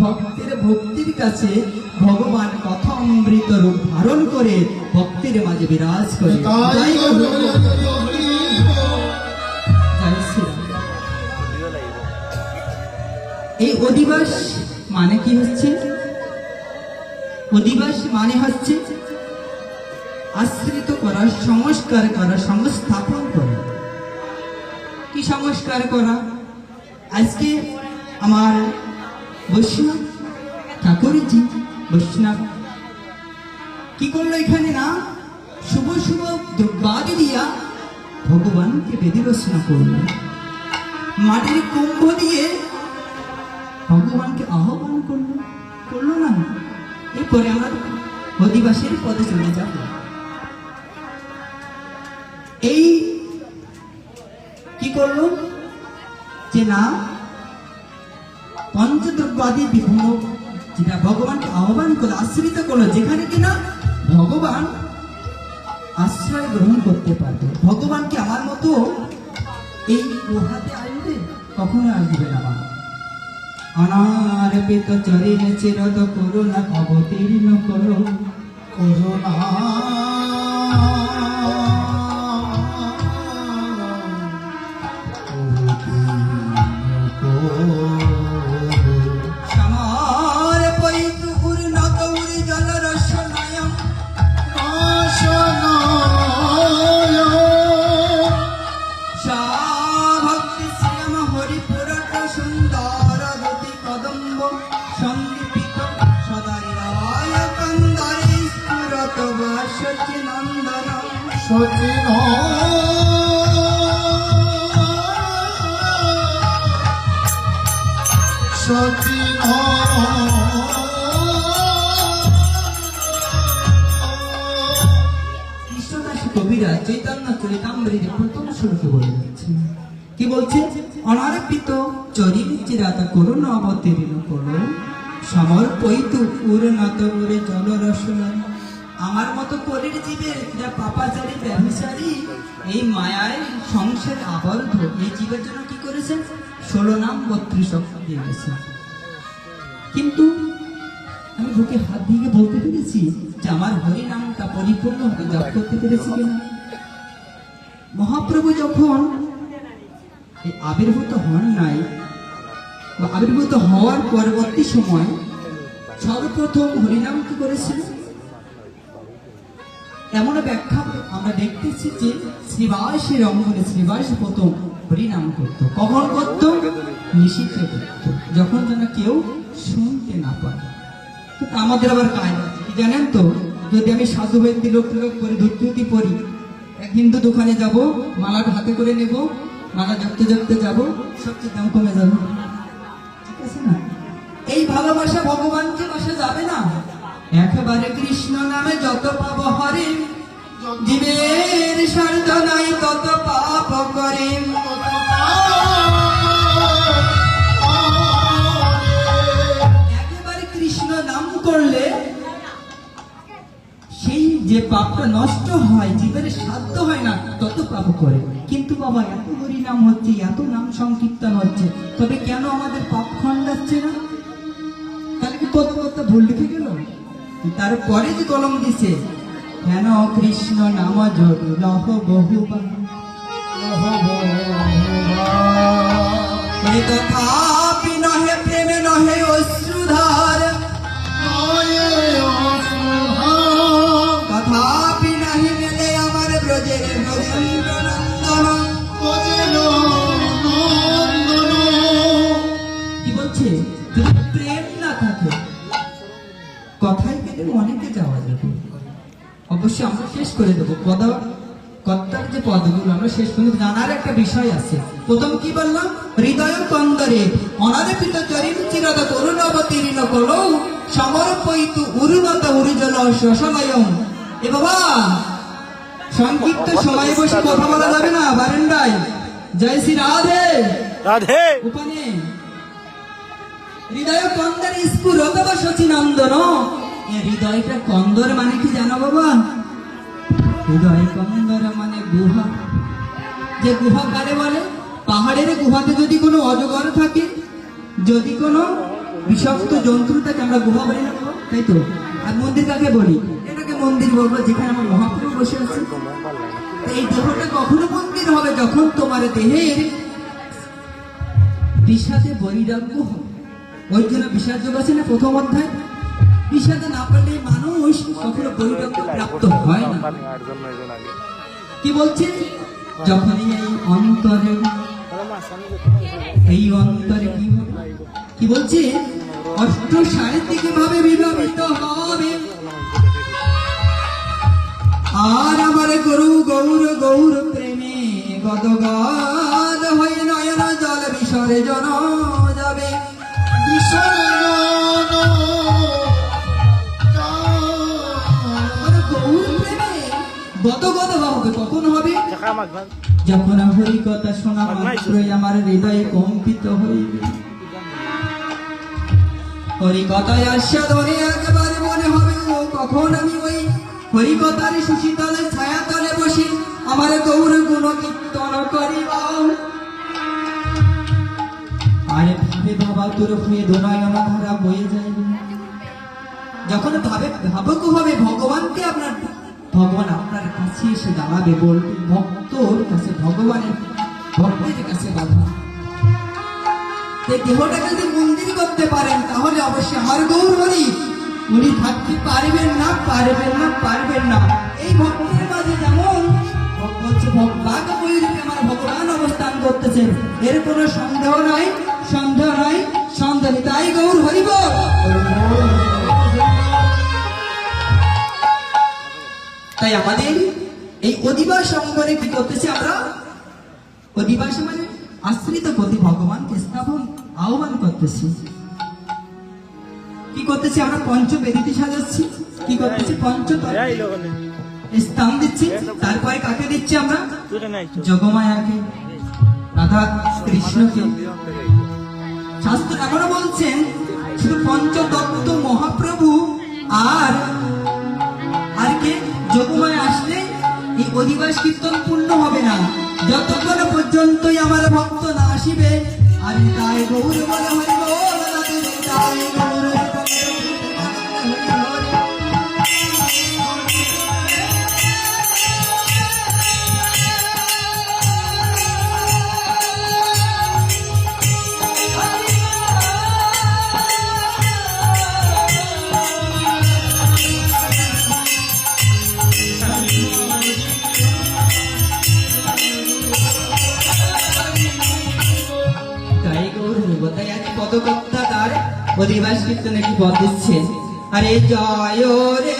ভক্তের ভক্তির কাছে ভগবান কথা অমৃত রূপ ধারণ করে ভক্তের মাঝে বিরাজ করে। এই অধিবাস মানে কি হচ্ছে? অধিবাস মানে হচ্ছে আশ্রিত করা সংস্কার করা সংস্থাপন করা। কি সংস্কার করা? আজকে আমার বৈষ্ণব ঠাকুরজি, বৈষ্ণব। কি করল এখানে না? শুভ শুভ দ্রব্যাদি দিয়া ভগবানকে বেদি রচনা করল। মাটির কুম্ভ দিয়ে ভগবানকে আহ্বান করল। করল না? এরপরে আমরা অধিবাসীর পদে চলে যাব। এই কি করল? যে না পঞ্চদ্রব্যাদি বিভিন্ন যেটা ভগবানকে আহ্বান করল আশ্রিত করল, যেখানে কিনা ভগবান আশ্রয় গ্রহণ করতে পারবে। ভগবানকে আমার মতো এই গুহাতে আসবে, কখনো আসবে না বাবা অনারপিত চরিণ চিরত করুণা অবতীর্ণ করো করুণা কবিরা চৈতন্য চরিতাম্বরীর প্রথম শ্লোকে বলে কি বলছে অনারপিত চরির চিরাতা করুণ অবতীর্ণ করো সমর্পিত উন্নত করে জল রসনা আমার মতো পরের জীবের যা পাপাচারী ব্যবসারী এই মায়ায় সংসার আবদ্ধ, এই জীবের জন্য কি করেছেন ষোলো নাম বত্রিশ অক্ষর দিয়ে গেছে কিন্তু আমি বুকে হাত দিয়ে বলতে পেরেছি যে আমার হরি নামটা পরিপূর্ণ হবে, জপ করতে পেরেছি কিনা? মহাপ্রভু যখন এই আবির্ভূত হন নাই, বা আবির্ভূত হওয়ার পরবর্তী সময় সর্বপ্রথম হরিনাম কি করেছিল এমন ব্যাখ্যা আমরা দেখতেছি যে শ্রীবাসের অঙ্গনে শ্রীবাস প্রথম হরিনাম করত। কখন করত? নিষিদ্ধ করত। যখন যেন কেউ শুনতে না পায়। আমাদের আবার কায়দা আছে। জানেন তো? যদি আমি সাধু ব্যক্তি লোক লোক করে ধুতি পরি এক হিন্দু দোকানে যাব, মালাটা হাতে করে নেব, মালা জপতে জপতে যাব, সবচেয়ে দাম কমে যাবে। ঠিক আছে না? এই ভালোবাসা ভগবানকে বাসা যাবে না? একেবারে কৃষ্ণ নামে যত পাব হরে, জীবের নাই তত পাপ করে। সেই যে পাপটা নষ্ট হয়, জীবের সাধ্য হয় না, তত পাপ করে। কিন্তু বাবা, এত হরি নাম হচ্ছে, এত নাম সংকীর্তন হচ্ছে, তবে কেন আমাদের পাপ খণ্ডাচ্ছে না? তাহলে কি কত কত ভুল লিখে গেল? তারপরে যে কলম দিছে কেন কৃষ্ণ নাম জড়ি লহ এই পদা কর্তার যে পদগুলো আমরা শেষ দেবো। জানার একটা বিষয় আছে। প্রথম কি বললাম? হৃদয় কন্দরে অনারপিত চরিম চিরত করুণ অবতীর্ণ করো সমর্পয়িত উরুনত উরুজল শোষণয়ম এ বাবা সংক্ষিপ্ত সময় বসে কথা বলা যাবে না বারেন্দায় জয় শ্রী রাধে। রাধে। ওখানে হৃদয় কন্দর স্কুল সচিনন্দন এ হৃদয়টা কন্দর মানে কি জানো বাবা? মানে গুহা। যে গুহা কারে বলে? পাহাড়ের গুহাতে যদি কোনো অজগর থাকে, যদি কোনো বিষাক্ত যন্ত্রটাকে আমরা গুহা বলি না তাই তো? আর মন্দির কাকে বলি? এটাকে মন্দির বলব, যেখানে আমার মহাপ্রভু বসে আছে। এই দেহটা কখনো মন্দির হবে যখন তোমার দেহের বিষাদে বৈরাগ্য হবে। ওই জন্য বিষাদ যোগ আছে না, প্রথম অধ্যায়? বিষাদে না পারলে মানুষ কখনো বৈরাগ্য প্রাপ্ত হয় না। কি বলছে? যখনই এই অন্তরে এই অন্তরে কি হবে? কি বলছে? অষ্ট সাহিত্যিক ভাবে বিভাবিত হবে। আর আমার গরু গৌর গৌর প্রেমে গদগাদ হয়ে নয়ন জল বিসরে গদগদ হবে কখন হবে? যখন হরি কথা শোনা মাত্রই আমার হৃদয়ে কম্পিত হইবে। হরি কথায় আস্বাদনে একবার মনে হবে কখন আমি ওই হরি কথার সুশীতলে ছায়া তলে বসি আমার গৌর গুণ কীর্তন করিবা আরে ভাবে বাবা তোর হয়ে দোনায়ন ধারা বয়ে যাইবে। যখন ভাবে ভাবক হবে ভগবানকে আপনার ভগবান আপনার কাছে এসে দাঁড়াবে বলবে ভক্তর কাছে, ভগবানের ভক্তের কাছে বাধা। দেহটাকে যদি মন্দির করতে পারেন, তাহলে অবশ্যই আমার গৌর হরি। উনি থাকতে পারবেন না পারবেন না পারবেন না। এই ভক্তের মাঝে যেমন ময়ূরীতে আমার ভগবান অবস্থান করতেছেন এর কোনো সন্দেহ নাই সন্দেহ নাই, সন্দেহ তাই গৌর হরিব তাই আমাদের এই অধিবাস অঙ্গনে কি করতেছি আমরা? অধিবাস মানে আশ্রিত প্রতি ভগবানকে স্থাপন আহ্বান করতেছি। কি করতেছি আমরা? পঞ্চবেদিতে সাজাচ্ছি। কি করতেছি? পঞ্চতত্ত্ব স্থান দিচ্ছি। তারপরে কাকে দিচ্ছি আমরা? যোগমায়াকে রাধা কৃষ্ণকে। শাস্ত্র এখনও বলছেন শুধু পঞ্চতত্ত্ব মহাপ্রভু আর যোগমায় আসলে এই অধিবাস কীর্তন পূর্ণ হবে না। যতক্ষণ পর্যন্তই আমার ভক্ত না আসিবে, আর তাই গৌর মনে রাধে তাই গৌর অধিবাস কীর্তনে কি পদ দিচ্ছেন আরে জয় রে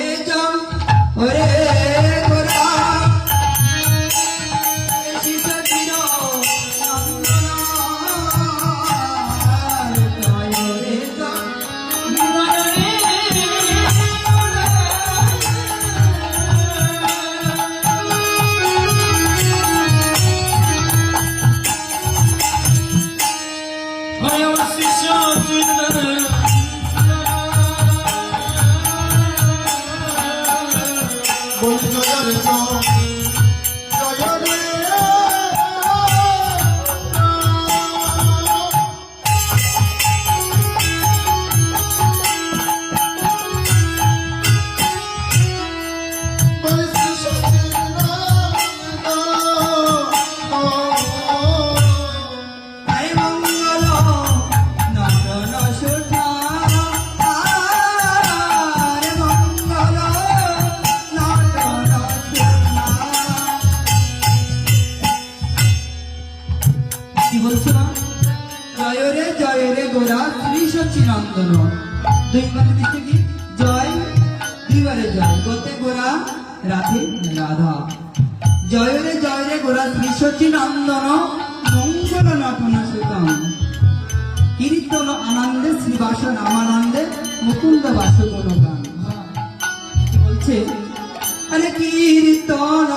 নন দুইবারে দিচ্ছে কি? জয়, দুইবারে জয়। গতে গোরা, রাধে রাধা। জয় রে কীর্তন আনন্দে শ্রীবাস নামানন্দে মুকুন্দ বাস গুণগান বলছে? আরে কীর্তন